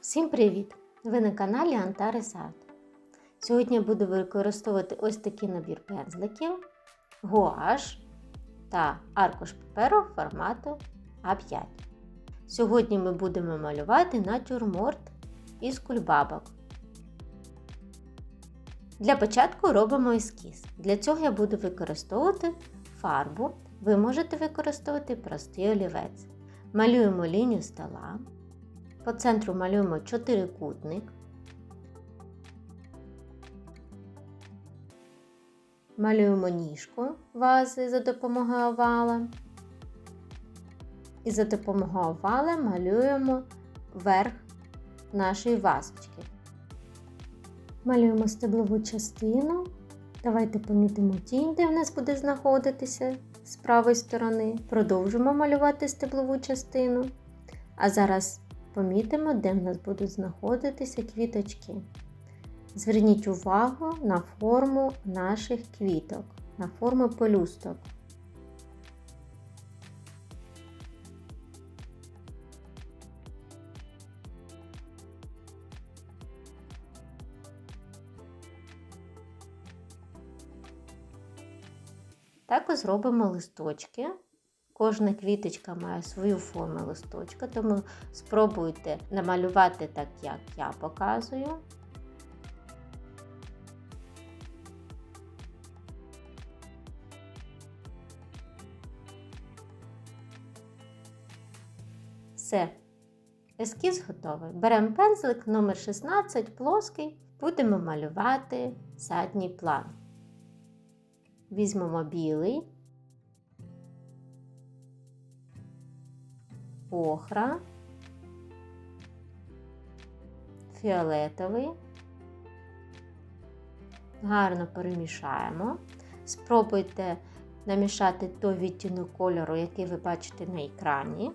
Всім привіт! Ви на каналі Antares Art. Сьогодні я буду використовувати ось такий набір пензликів, гуаш та аркуш паперу формату А5. Сьогодні ми будемо малювати натюрморт із кульбабок. Для початку робимо ескіз. Для цього я буду використовувати фарбу. Ви можете використовувати простий олівець. Малюємо лінію стола. По центру малюємо чотирикутник. Малюємо ніжку вази за допомогою овала. І за допомогою овала малюємо верх нашої вазочки. Малюємо стеблову частину. Давайте помітимо тінь, де в нас буде знаходитися з правої сторони. Продовжимо малювати стеблову частину. А зараз помітимо, де в нас будуть знаходитися квіточки. Зверніть увагу на форму наших квіток, на форму пелюсток. Також зробимо листочки. Кожна квіточка має свою форму листочка, тому спробуйте намалювати так, як я показую. Все. Ескіз готовий. Беремо пензлик номер 16 плоский, будемо малювати задній план. Візьмемо білий. Охра, фіолетовий. Гарно перемішаємо. Спробуйте намішати той відтінок кольору, який ви бачите на екрані.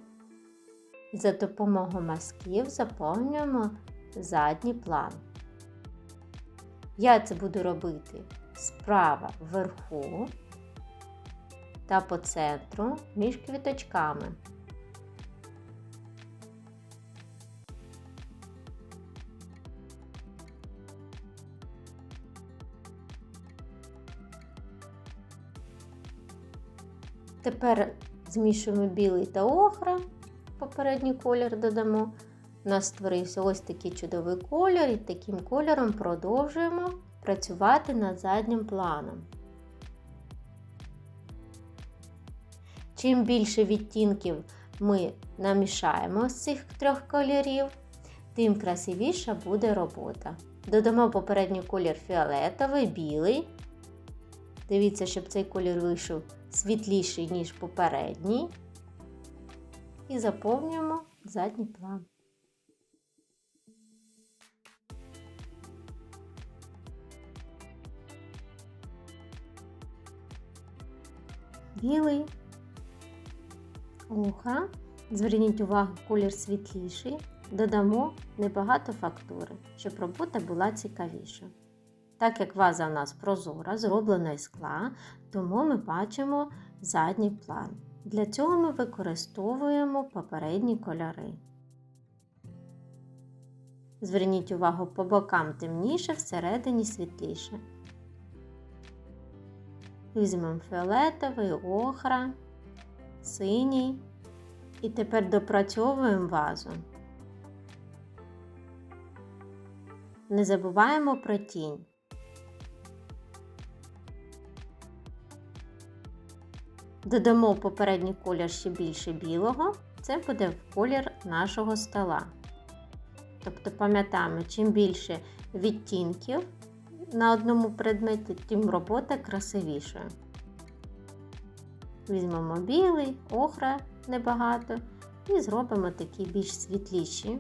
І за допомогою мазків заповнюємо задній план. Я це буду робити справа вверху та по центру між квіточками. Тепер змішуємо білий та охра, попередній колір додамо. У нас створився ось такий чудовий колір, і таким кольором продовжуємо працювати над заднім планом. Чим більше відтінків ми намішаємо з цих трьох кольорів, тим красивіша буде робота. Додамо попередній колір фіолетовий, білий. Дивіться, щоб цей колір вийшов світліший, ніж попередній. І заповнюємо задній план. Білий охра. Зверніть увагу, колір світліший. Додамо небагато фактури, щоб робота була цікавіша. Так як ваза у нас прозора, зроблена із скла, тому ми бачимо задній план. Для цього ми використовуємо попередні кольори. Зверніть увагу, по бокам темніше, всередині світліше. Візьмемо фіолетовий, охра, синій. І тепер допрацьовуємо вазу. Не забуваємо про тінь. Додамо попередній колір ще більше білого, це буде колір нашого стола. Тобто пам'ятаємо, чим більше відтінків на одному предметі, тим робота красивіша. Візьмемо білий, охра небагато і зробимо такі більш світліші.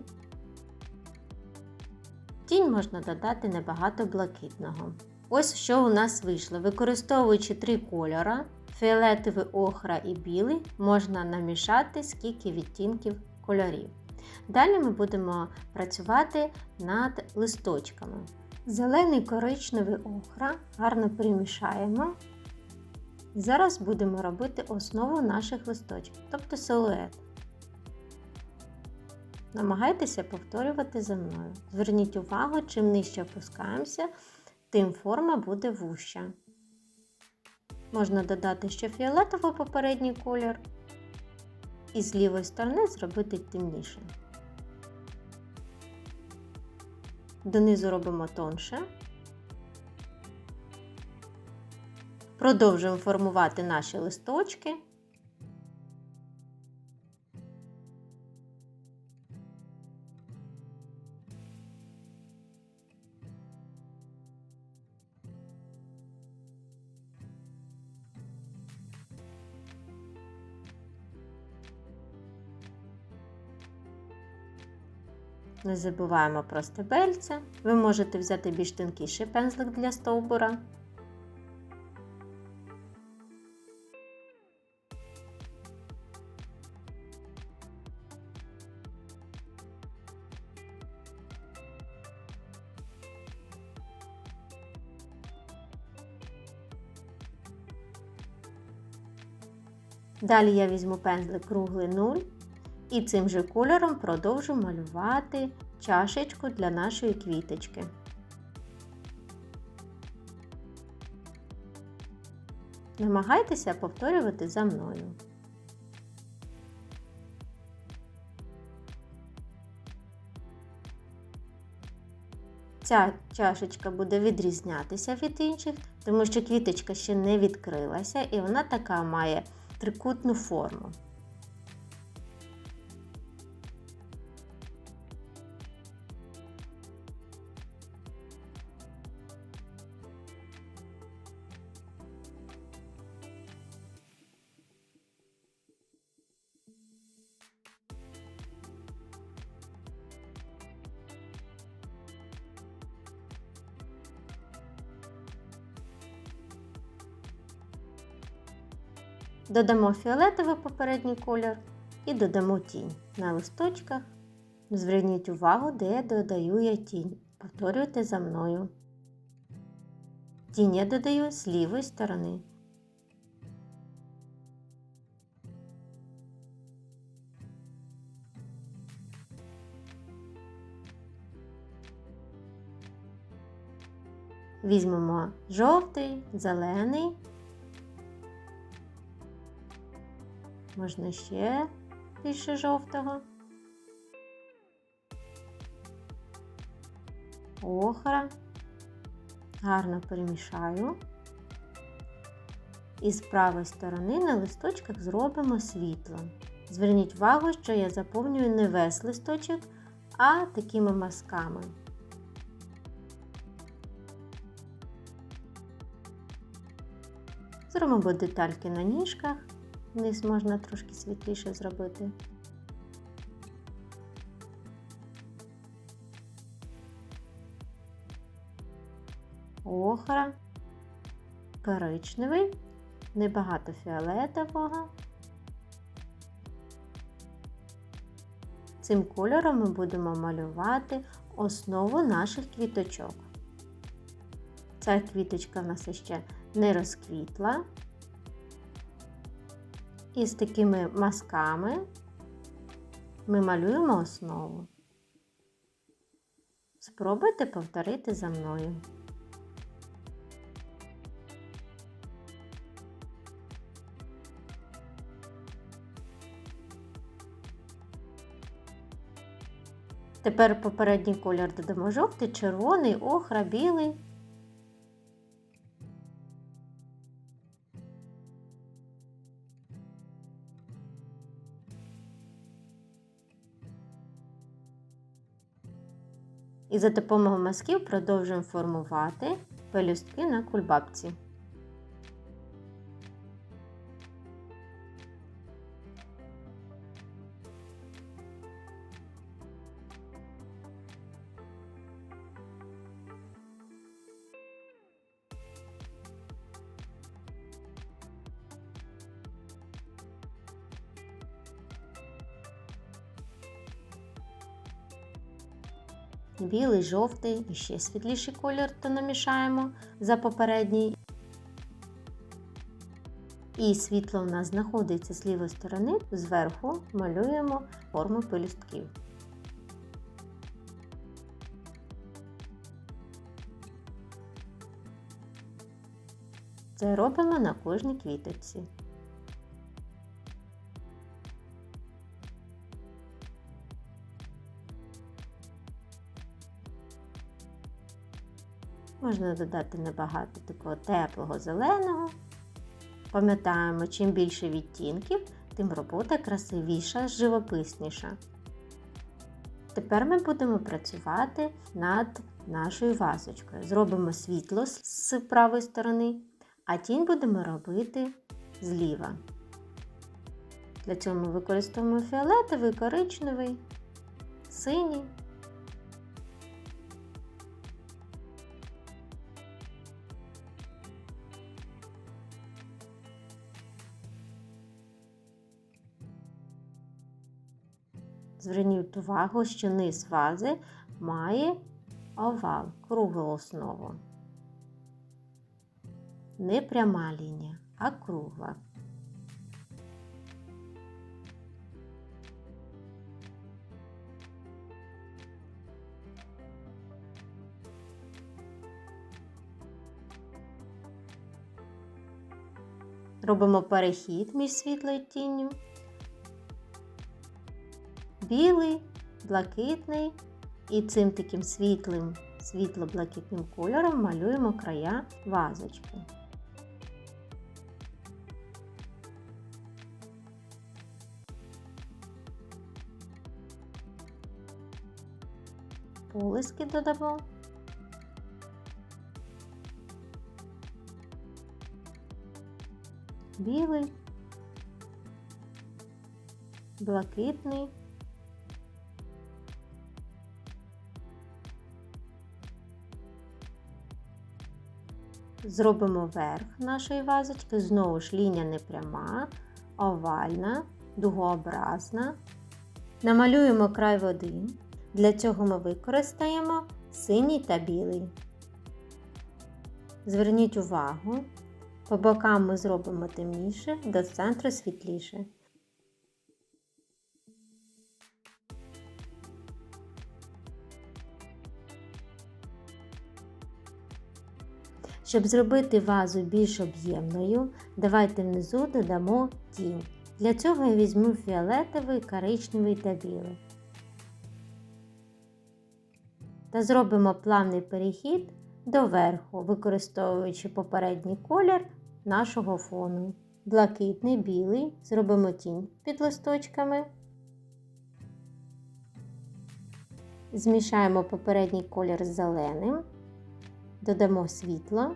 Тінь можна додати небагато блакитного. Ось що у нас вийшло. Використовуючи три кольори, фіолетовий, охра і білий, можна намішати скільки відтінків кольорів. Далі ми будемо працювати над листочками. Зелений коричневий охра гарно перемішаємо. Зараз будемо робити основу наших листочків, тобто силует. Намагайтеся повторювати за мною. Зверніть увагу, чим нижче опускаємося, тим форма буде вуща. Можна додати ще фіолетовий попередній колір і з лівої сторони зробити темніше. Донизу робимо тонше. Продовжуємо формувати наші листочки. Не забуваємо про стебельця. Ви можете взяти більш тонкіший пензлик для стовбура. Далі я візьму пензлик круглий 0 і цим же кольором продовжу малювати чашечку для нашої квіточки. Намагайтеся повторювати за мною. Ця чашечка буде відрізнятися від інших, тому що квіточка ще не відкрилася і вона така має трикутну форму. Додамо фіолетовий попередній колір і додамо тінь на листочках. Зверніть увагу, де додаю я тінь. Повторюйте за мною. Тінь я додаю з лівої сторони. Візьмемо жовтий, зелений. Можна ще більше жовтого. Охра. Гарно перемішаю. І з правої сторони на листочках зробимо світло. Зверніть увагу, що я заповнюю не весь листочок, а такими мазками. Зробимо детальки на ніжках. Низ можна трошки світліше зробити. Охра, коричневий, небагато фіолетового. Цим кольором ми будемо малювати основу наших квіточок. Ця квіточка в нас ще не розквітла, і з такими мазками ми малюємо основу. Спробуйте повторити за мною. Тепер попередній колір додамо жовтий, червоний, охра, білий. І за допомогою мазків продовжуємо формувати пелюстки на кульбабці. білий, жовтий і ще світліший колір, то намішаємо за попередній. І світло у нас знаходиться з лівої сторони, зверху малюємо форму пелюстків. Це робимо на кожній квіточці. Можна додати небагато такого теплого зеленого. Пам'ятаємо, чим більше відтінків, тим робота красивіша, живописніша. Тепер ми будемо працювати над нашою вазочкою. Зробимо світло з правої сторони, а тінь будемо робити зліва. Для цього ми використовуємо фіолетовий, коричневий, синій. Зверніть увагу, що низ вази має овал, круглу основу. Не пряма лінія, а кругла. Робимо перехід між світлою тінню білий, блакитний і цим таким світлим, світло-блакитним кольором малюємо края вазочки. Полиски додамо. Білий, блакитний. Зробимо верх нашої вазочки, знову ж лінія не пряма, овальна, дугообразна. Намалюємо край води. Для цього ми використаємо синій та білий. Зверніть увагу, по бокам ми зробимо темніше, до центру світліше. Щоб зробити вазу більш об'ємною, давайте внизу додамо тінь. Для цього я візьму фіолетовий, коричневий та білий. Та зробимо плавний перехід до верху, використовуючи попередній колір нашого фону. Блакитний, білий, зробимо тінь під листочками. Змішаємо попередній колір з зеленим додамо світло.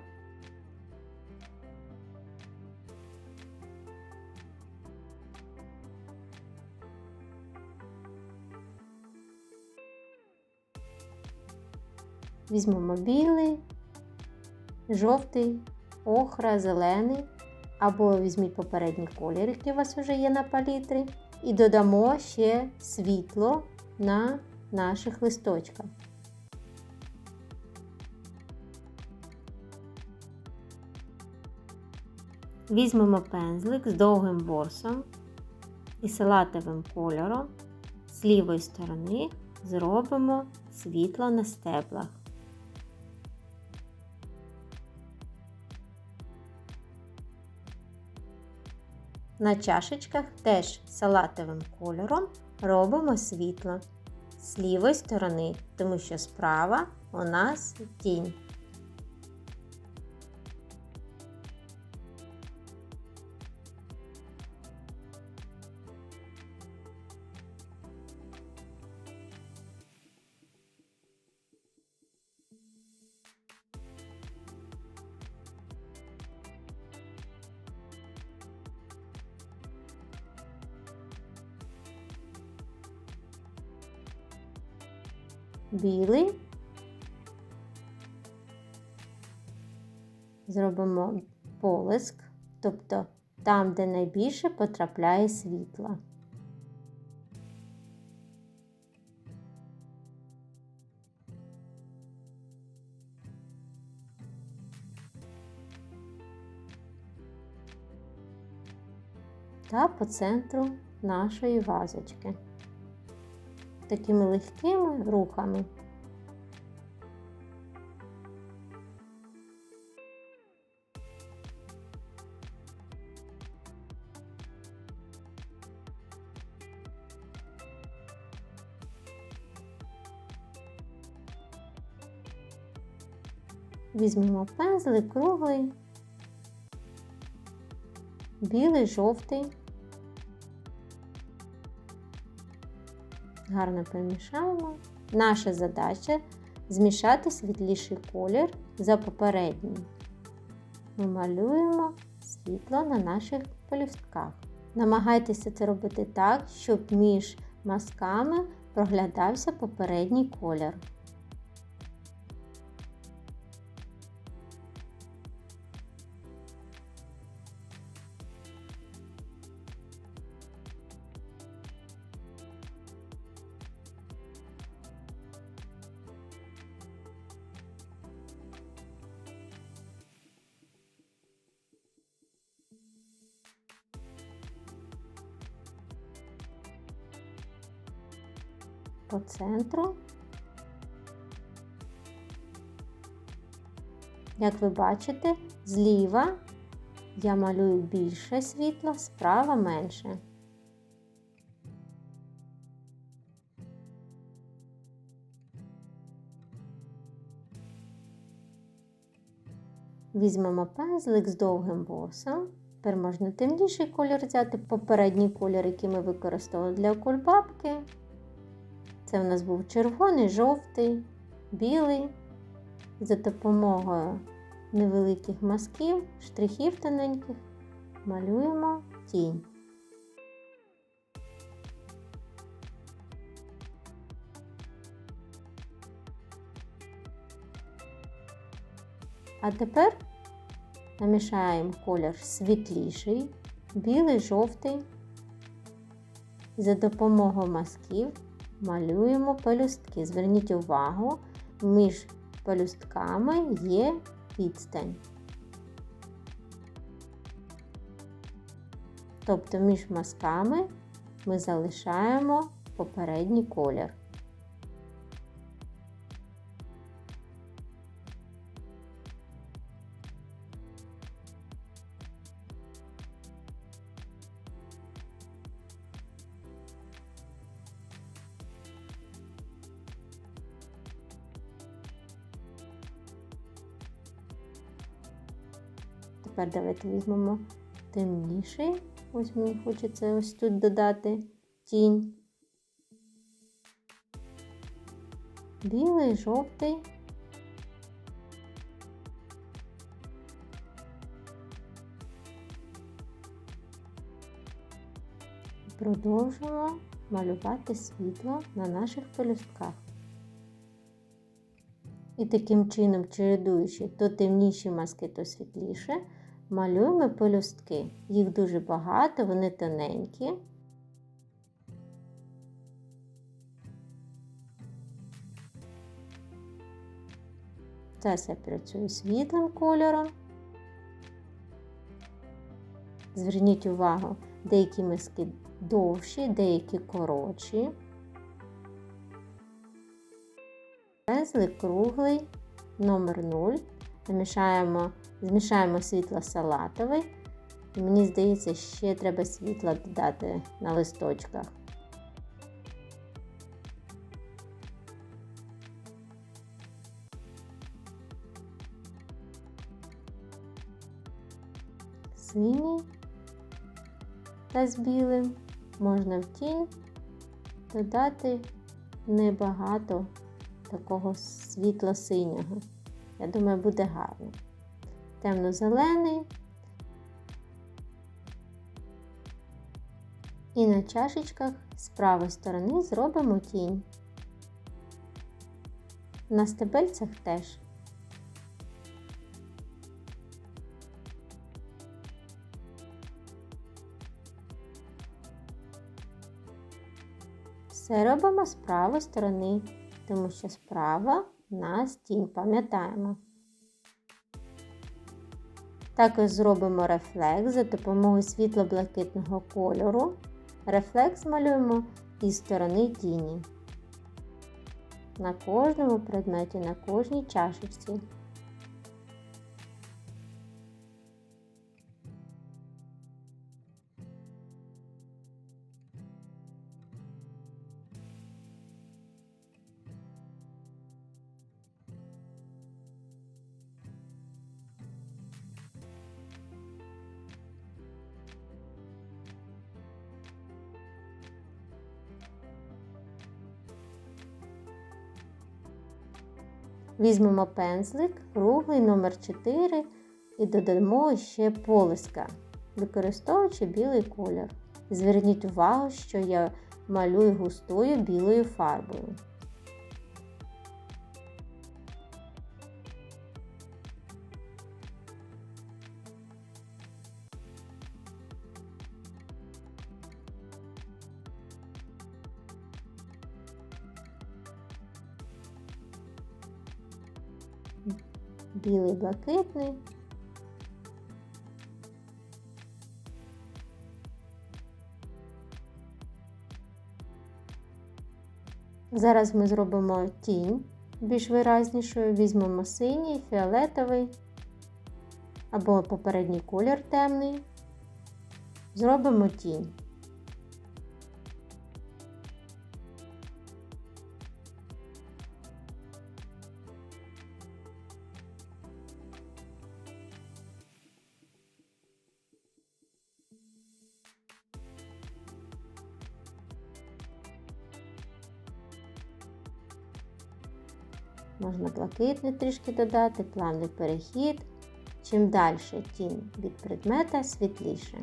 Візьмемо білий, жовтий, охра, зелений, або візьміть попередній колір, який у вас вже є на палітрі, і додамо ще світло на наших листочках. Візьмемо пензлик з довгим ворсом і салатовим кольором. З лівої сторони зробимо світло на стеблах. На чашечках теж салатовим кольором робимо світло з лівої сторони, тому що справа у нас тінь. Білий. Зробимо полиск, тобто там, де найбільше потрапляє світла. Та по центру нашої вазочки такими легкими рухами. Візьмемо пензлик круглий, білий, жовтий. Гарно помішаємо. Наша задача змішати світліший колір за попередній. Ми малюємо світло на наших полюстках. Намагайтеся це робити так, щоб між мазками проглядався попередній колір. По центру. Як ви бачите, зліва я малюю більше світла, справа менше. Візьмемо пензлик з довгим босом. Тепер можна темніший колір взяти, попередній колір, який ми використовували для кульбабки. Це в нас був червоний, жовтий, білий. За допомогою невеликих мазків, штрихів тоненьких малюємо тінь. А тепер намішаємо колір світліший, білий, жовтий. За допомогою мазків малюємо пелюстки. Зверніть увагу, між пелюстками є відстань. Тобто між мазками ми залишаємо попередній колір. Тепер давайте візьмемо темніший. Ось мені хочеться ось тут додати тінь. Білий, жовтий. Продовжуємо малювати світло на наших пелюстках. І таким чином, чередуючи то темніші маски, то світліше, малюємо пелюстки. Їх дуже багато, вони тоненькі. Зараз я працюю світлим кольором. Зверніть увагу, деякі миски довші, деякі коротші. Пензлик круглий, номер 0. Намішаємо, змішаємо світло салатовий. І мені здається, ще треба світла додати на листочках. Синій та з білим можна в тінь додати небагато такого світло-синього. Я думаю, буде гарно. Темно-зелений. І на чашечках з правої сторони зробимо тінь. На стебельцях теж. Все робимо з правої сторони, тому що справа в нас тінь пам'ятаємо. Також зробимо рефлекс за допомогою світло-блакитного кольору. Рефлекс малюємо із сторони тіні. На кожному предметі, на кожній чашечці. Візьмемо пензлик, круглий номер 4 і додамо ще полиска, використовуючи білий колір. Зверніть увагу, що я малюю густою білою фарбою. Білий блакитний. Зараз ми зробимо тінь більш виразнішою. Візьмемо синій, фіолетовий або попередній колір темний. Зробимо тінь. Можна блакитний трішки додати, плавний перехід. Чим далі тінь від предмета світліше.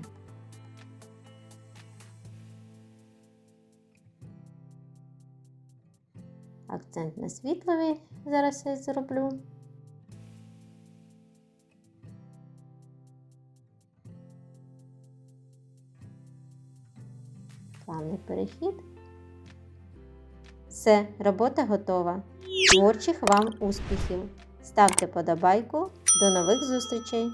Акцент на світловий зараз я зроблю. Плавний перехід. Все, робота готова. Творчих вам успіхів! Ставте подобайку. До нових зустрічей!